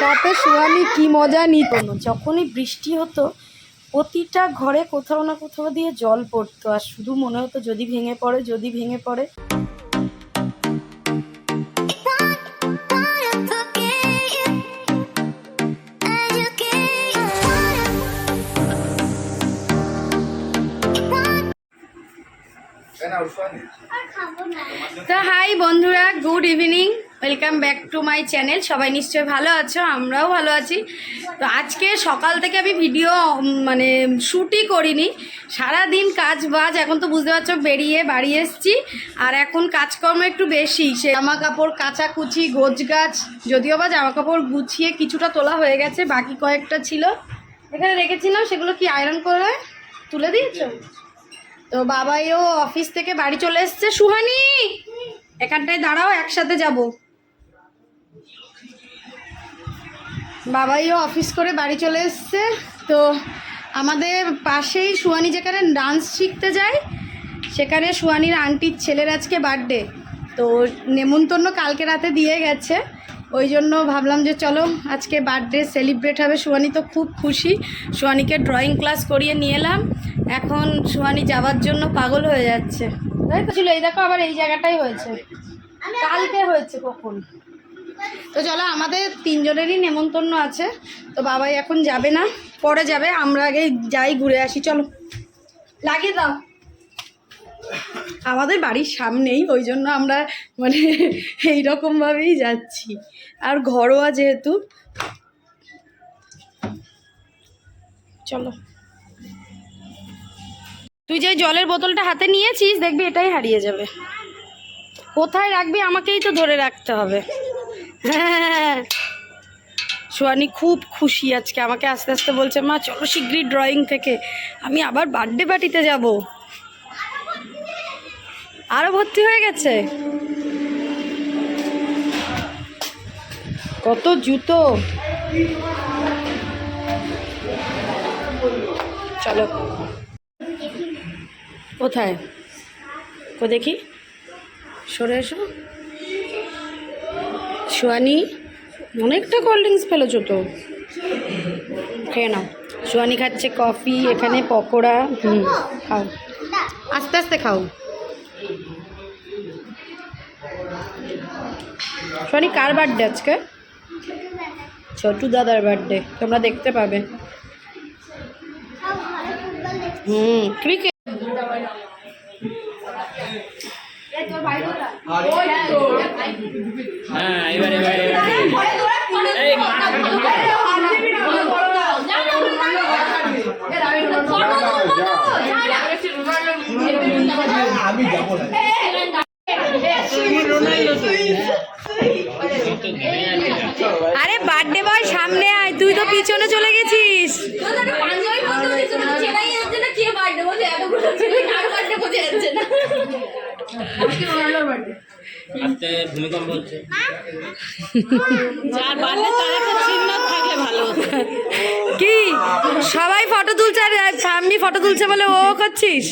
সাথে সুয়ানি কি মজা নিত যখনই বৃষ্টি হতো, প্রতিটা ঘরে কোথাও না কোথাও দিয়ে জল পড়তো, আর শুধু মনে হতো যদি ভেঙে পড়ে, যদি ভেঙে পড়ে। তো হাই বন্ধুরা, good evening, welcome back to my channel, সবাই নিশ্চয়ই ভালো আছো, আমরাও ভালো আছি। তো আজকে সকাল থেকে আমি ভিডিও মানে শ্যুটই করিনি সারা দিন কাজ বাজ, এখন তো বুঝতে পারছ, বেরিয়ে বাড়ি এসছি, আর এখন কাজকর্ম একটু বেশি, সে জামা কাপড় কাচাকুচি গোছ গাছ যদিও বা জামা কাপড় গুছিয়ে কিছুটা তোলা হয়ে গেছে, বাকি কয়েকটা ছিল। এখানে রেখেছিলাম, সেগুলো কি আয়রন করে তুলে দিয়েছ? তো বাবাইও অফিস থেকে বাড়ি চলে এসছে। সুহানি, এখানটায় দাঁড়াও, একসাথে যাব। বাবাইও অফিস করে বাড়ি চলে এসছে। তো আমাদের পাশেই সুহানি যেখানে ডান্স শিখতে যায়, সেখানে সুহানির আন্টির ছেলের আজকে বার্থডে। তো নেমন্তন্ন কালকে রাতে দিয়ে গেছে। ওই জন্য ভাবলাম যে চলো, আজকে বার্থডে সেলিব্রেট হবে। সুহানি তো খুব খুশি। সুহানিকে ড্রয়িং ক্লাস করিয়ে নিয়ে এলাম। এখন সুহানি যাওয়ার জন্য পাগল হয়ে যাচ্ছে। তাই তো ছিল এই দেখো আবার এই জায়গাটাই হয়েছে। কালকে হয়েছে কখন? তো চলো আমাদের তিনজনেরই নেমন্তন্ন আছে। তো বাবাই এখন যাবে না পরে যাবে আমরা আগে যাই ঘুরে আসি চলো। লাগিয়ে দাও। আমাদের বাড়ির সামনেই ওই জন্য আমরা মানে এই রকমভাবেই যাচ্ছি। আর ঘরোয়া যেহেতু চলো। তুই যে জলের বোতলটা হাতে নিয়েছিস, দেখবি এটাই হারিয়ে যাবে। কোথায় রাখবি আমাকেই তো ধরে রাখতে হবে। হ্যাঁ সোয়ানি খুব খুশি আজকে, আমাকে আস্তে আস্তে বলছে, মা, চলো শীঘ্রই ড্রয়িং থেকে। আমি আবার বার্থডে পার্টিতে যাব। আরও ভর্তি হয়ে গেছে। কত জুতো। চলো। কোথায়? কো দেখি। সরে এসো। সোয়ানি, অনেকটা কোল্ড ড্রিঙ্কস ফেলেছো তো। খেয়ে নাও। সোয়ানি খাচ্ছে কফি এখানে পকোড়া, হুম, খাও। আস্তে আস্তে খাও। সোয়ানি, কার বার্থডে আজকে? ছোটু দাদার বার্থডে তোমরা দেখতে পাবে। হুম ক্রিকেট হ্যাঁ এবার আরে বার্থডে বয় সামনে আয় তুই তো পিছনে চলে গেছিস আজকে ভূমিকম্প হচ্ছে। যার বার্থডে তার একটা চিহ্ন থাকলে ভালো। কি? সবাই ফটো তুলছে আর সামনে ফটো তুলছে বলে ও করছিস?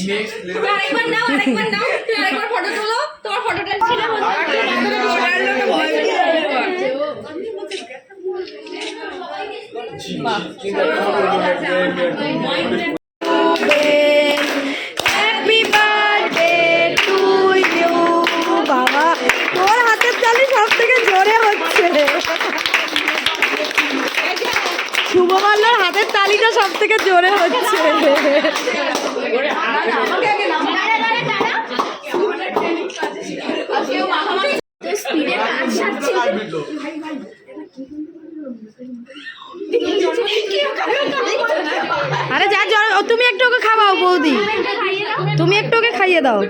শুভমাল্লার হাতের তালিটা সব থেকে জোরে হচ্ছে। আরে যা তুমি একটু ওকে খাওয়াও বৌদি। তুমি একটু ওকে খাইয়ে দাও।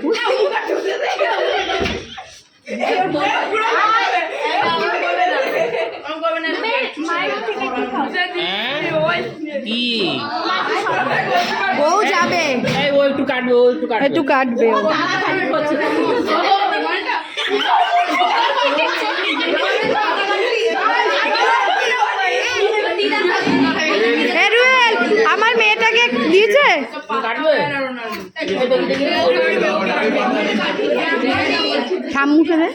কি বউ যাবে ও একটু কাটবে ও একটু কাটবে একটু কাটবে আমার মেয়েটাকে দিয়েছে কাটবে দে।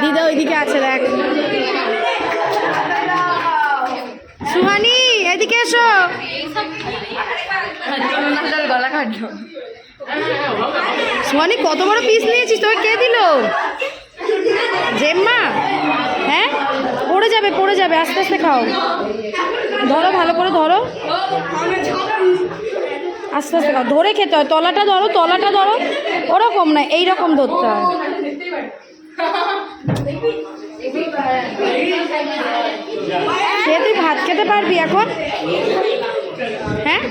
দিদা ওইদিকে আছে, দেখ। সুহানি, এদিকে এসো। গলা কাটলো সুহানি, কত বড় পিস নিয়েছিস? তোকে কে দিল? জেম্মা? পড়ে যাবে পড়ে যাবে, আস্তে আস্তে খাও। ধরো, ভালো করে ধরো। আস্তে আস্তে খাও। ধরে খেতে হয়। তলাটা ধরো তলাটা ধরো। ওরকম না, এইরকম ধরতে হয়। তুই ভাত খেতে পারবি এখন? হ্যাঁ?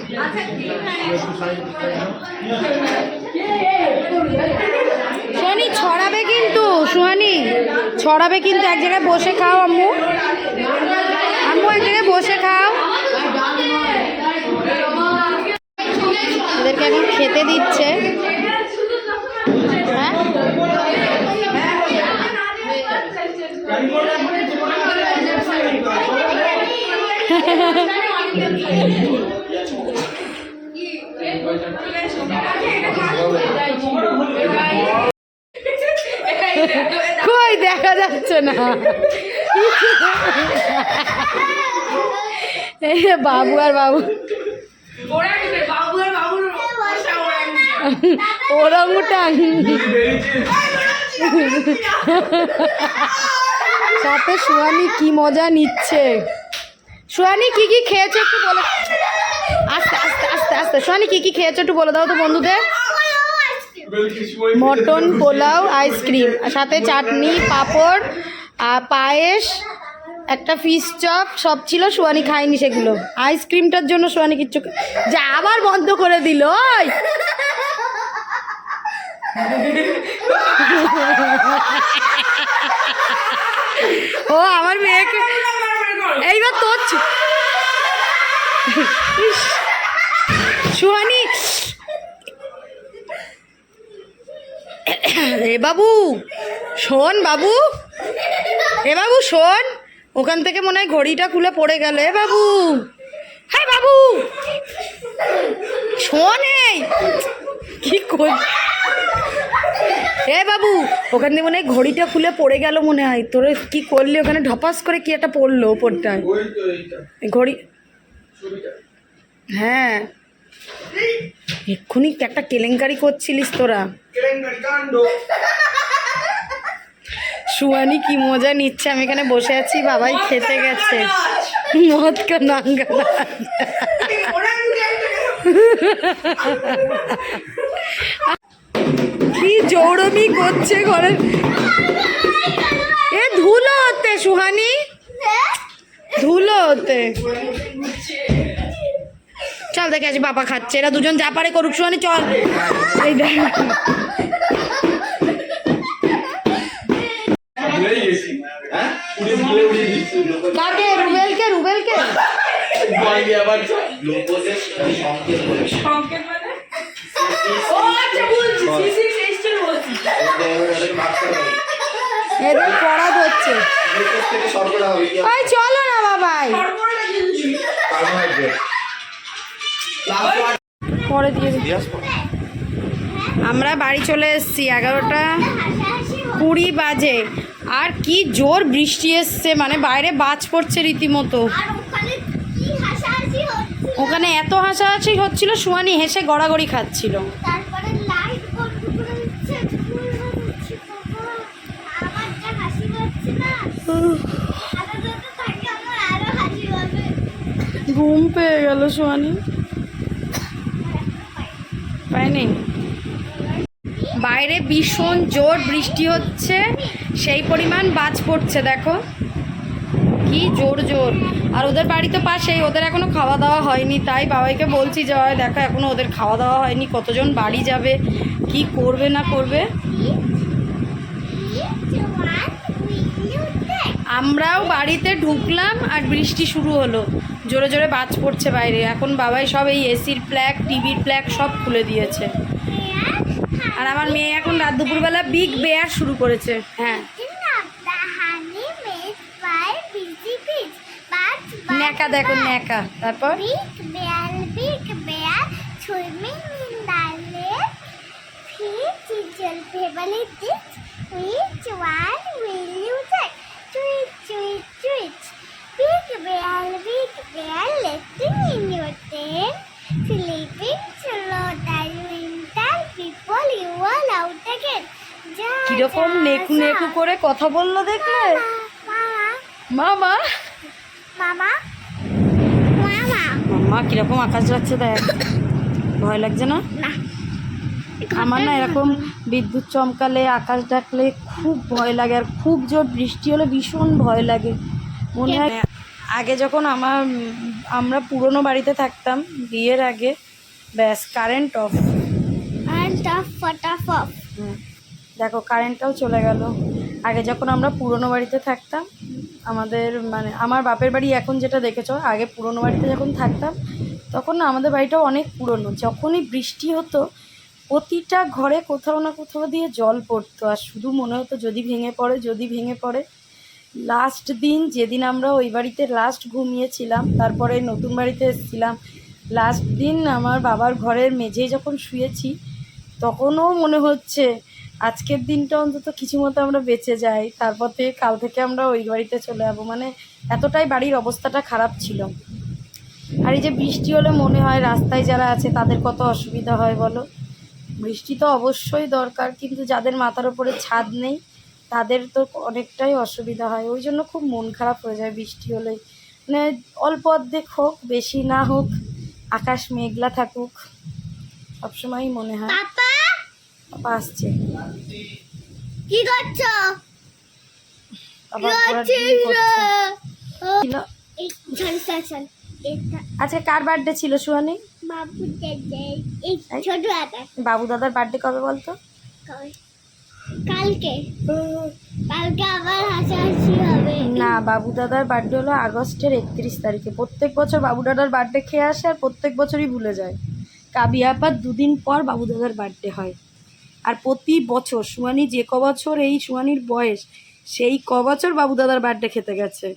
সোহানি ছড়াবে কিন্তু সোহানি। ছড়াবে কিন্তু এক জায়গায় বসে খাও আম্মু। আম্মু এক জায়গায় বসে খাও। ওদেরকে এখন খেতে দিচ্ছে। হ্যাঁ? দেখা যাচ্ছে না। এই বাবু আর বাবু। ওরাঙ্গুটাং সাথে সুয়ানি কি মজা নিচ্ছে। সুয়ানি কি কি খেয়েছো একটু বলে আস্তে আস্তে আস্তে আস্তে। সুয়ানি কি কি খেয়েছো একটু বলে দাও তো বন্ধুদের। মটন পোলাও আইসক্রিম সাথে চাটনি পাঁপড় আর পায়েস একটা ফিশ চপ সব ছিল সোয়ানি খায়নি সেগুলো। আইসক্রিমটার জন্য সোয়ানি কিচ্ছু যা আবার বন্ধ করে দিল ওই! ও আমার মেয়েকে এইবার তোর ইস, সুহানি এ বাবু শোন বাবু। এ বাবু শোন। ওখান থেকে মনে হয় ঘড়িটা খুলে পড়ে গেল। এ বাবু। হ্যাঁ বাবু। শোন এই কি কর এ বাবু ওখান থেকে মনে হয় ঘড়িটা খুলে পড়ে গেল মনে হয়। তোর কি করলি? ওখানে ঢপাস করে কি একটা পড়ল ওপরটায়। ঘড়ি হ্যাঁ। এক্ষুনি একটা কেলেঙ্কারি করছিলিস তোরা। সুয়ানি কি মজা নিচ্ছে? আমি এখানে বসে আছি বাবাই খেতে গেছে। মদ কা নাঙ্গা কি জৌড়মি করছে ঘরে? এ ধুলো হতে সুহানি। ধুলো হতে চল দেখে আসি বাবা খাচ্ছে। এরা দুজন যা পারে করুক সুহানি চল। এই কাকে? রুবেলকে রুবেলকে? এদের পড়া চলো না বাবাই। পরে দিয়ে আমরা বাড়ি চলে এসেছি এগারোটা কুড়ি বাজে। আর কি জোর বৃষ্টি এসছে মানে বাইরে বাজ পড়ছে রীতিমতো। ওখানে এত হাসাহাসি হচ্ছিল সুয়ানি হেসে গড়াগড়ি খাচ্ছিল। ঘুম পেয়ে গেল করে দিচ্ছে ফুল হচ্ছে বাবা আমার যা হাসি পাচ্ছে না আরও যত থাকে আমার আরও হাসি পাবে ঘুম পেয়ে গেল সুয়ানি পাইনি বাইরে ভীষণ জোর বৃষ্টি হচ্ছে, সেই পরিমাণ বাজ পড়ছে, দেখো। কি জোর জোর। আর ওদের বাড়ি তো পাশেই, ওদের এখনও খাওয়া দাওয়া হয়নি, তাই বাবাইকে বলছি যে হয় দেখো, এখনও ওদের খাওয়া দাওয়া হয়নি, কতজন বাড়ি যাবে, কি করবে না করবে? আমরাও বাড়িতে ঢুকলাম আর বৃষ্টি শুরু হলো। জোরে জোরে বাজ পড়ছে বাইরে। এখন বাবাই সব এই এসির প্ল্যাক টিভির প্ল্যাক সব খুলে দিয়েছে। আর আমার মেয়ে এখন রাত দুপুরবেলা বিগ বেয়ার শুরু করেছে। হ্যাঁ। ন্যাকা দেখো, ন্যাকা। তারপর? Swimming which one will you take sweet চুইট In your tent. Sleeping slow that winter before you all out again. কীরকম নেকু নেকু করে কথা বলল দেখলে? মামা, মামা। মামা, কীরকম আকাশ যাচ্ছে দেখ। ভয় লাগছে না? না। আমার না এরকম বিদ্যুৎ চমকালে আকাশ ডাকলে খুব ভয় লাগে আর খুব জোর বৃষ্টি হলে ভীষণ ভয় লাগে। মনে হয় আগে যখন আমার আমরা পুরনো বাড়িতে থাকতাম বিয়ের আগে ব্যাস কারেন্ট অফ দেখো কারেন্টটাও চলে গেল। আগে যখন আমরা পুরনো বাড়িতে থাকতাম আমাদের মানে আমার বাপের বাড়ি এখন যেটা দেখেছ আগে পুরনো বাড়িতে যখন থাকতাম তখন না আমাদের বাড়িটাও অনেক পুরনো। যখনই বৃষ্টি হতো প্রতিটা ঘরে কোথাও না কোথাও দিয়ে জল পড়তো। আর শুধু মনে হতো যদি ভেঙে পড়ে যদি ভেঙে পড়ে লাস্ট দিন, যেদিন আমরা ওই বাড়িতে লাস্ট ঘুমিয়েছিলাম, তারপরে নতুন বাড়িতে এসেছিলাম লাস্ট দিন আমার বাবার ঘরের মেঝেই যখন শুয়েছি, তখনও মনে হচ্ছে আজকের দিনটা অন্তত কিছু মতো আমরা বেঁচে যাই, তারপর থেকে কাল থেকে আমরা ওই বাড়িতে চলে যাব। মানে এতটাই বাড়ির অবস্থাটা খারাপ ছিল। আর এই যে বৃষ্টি হলে মনে হয় রাস্তায় যারা আছে, তাদের কত অসুবিধা হয় বলো? বৃষ্টি তো অবশ্যই দরকার, কিন্তু যাদের মাথার ওপরে ছাদ নেই তাদের তো অনেকটাই অসুবিধা হয়। ওই জন্য খুব মন খারাপ হয়ে যায় বৃষ্টি হলেই। মানে অল্প অর্ধেক হোক বেশি না হোক আকাশ মেঘলা থাকুক সবসময়ই মনে হয়। পাপা? আসছে। কি করছ? আজকে কার বার্থডে ছিল সুহানি? বাবু দাদার বার্থডে কবে বলতো? কালকে। কালকে আবার হাসাহাসি হবে। না, বাবু দাদার বার্থডে হলো আগস্টের একত্রিশ তারিখে। প্রত্যেক বছর বাবু দাদার বার্থডে খেয়ে আসে আর প্রত্যেক বছরই ভুলে যায়। কাবিয়াপার দুদিন পর বাবু দাদার বার্থডে হয়। আর প্রতি বছর সুয়ানি যে ক বছর এই সুয়ানির বয়স, সেই ক বছর বাবু দাদার বার্থডে খেতে গেছে।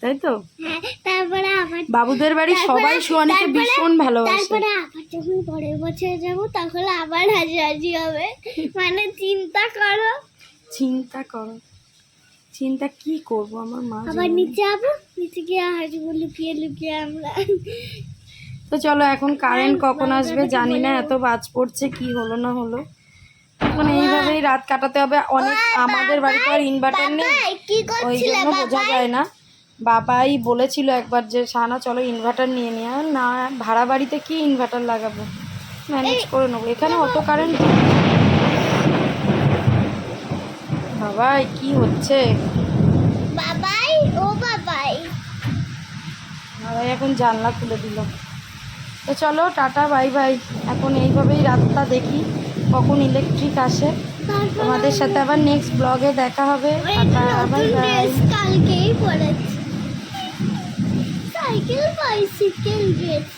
তাই তো? হ্যাঁ তারপরে আবার বাবুদের বাড়ি সবাই সুহানিকে ভীষণ ভালোবাসে। তারপরে আবার যখন পরের বছর যাব তখন আবার হাসাহাসি হবে। মানে চিন্তা করো। চিন্তা করো। চিন্তা কি করব? আমার মা আবার নিচে যাব নিচে গিয়ে হাসবো লুকিয়ে লুকিয়ে আমরা। তো চলো এখন কারেন্ট কখন আসবে জানি না এত বাজ পড়ছে কি হলো না হলো। মানে এইভাবেই রাত কাটাতে হবে। অনেক আমাদের বাড়িতে আর ইনভার্টার নেই। কি ওই জন্য বোঝা যায় না। বাবাই বলেছিল একবার যে সানা চলো ইনভার্টার নিয়ে নিয়ে না ভাড়া বাড়িতে কি ইনভার্টার লাগাবো? ম্যানেজ করে নেব। এখানে অত কারেন্ট বাবাই কি হচ্ছে? বাবাই ও বাবাই। বাবাই এখন জানলা খুলে দিল। তো চলো টাটা বাই বাই। এখন এইভাবেই রাতটা দেখি কখন ইলেকট্রিক আসে। তোমাদের সাথে আবার নেক্সট ব্লগে দেখা হবে। Tata bye bye. কালকেই পরেছি cycle bicycle race.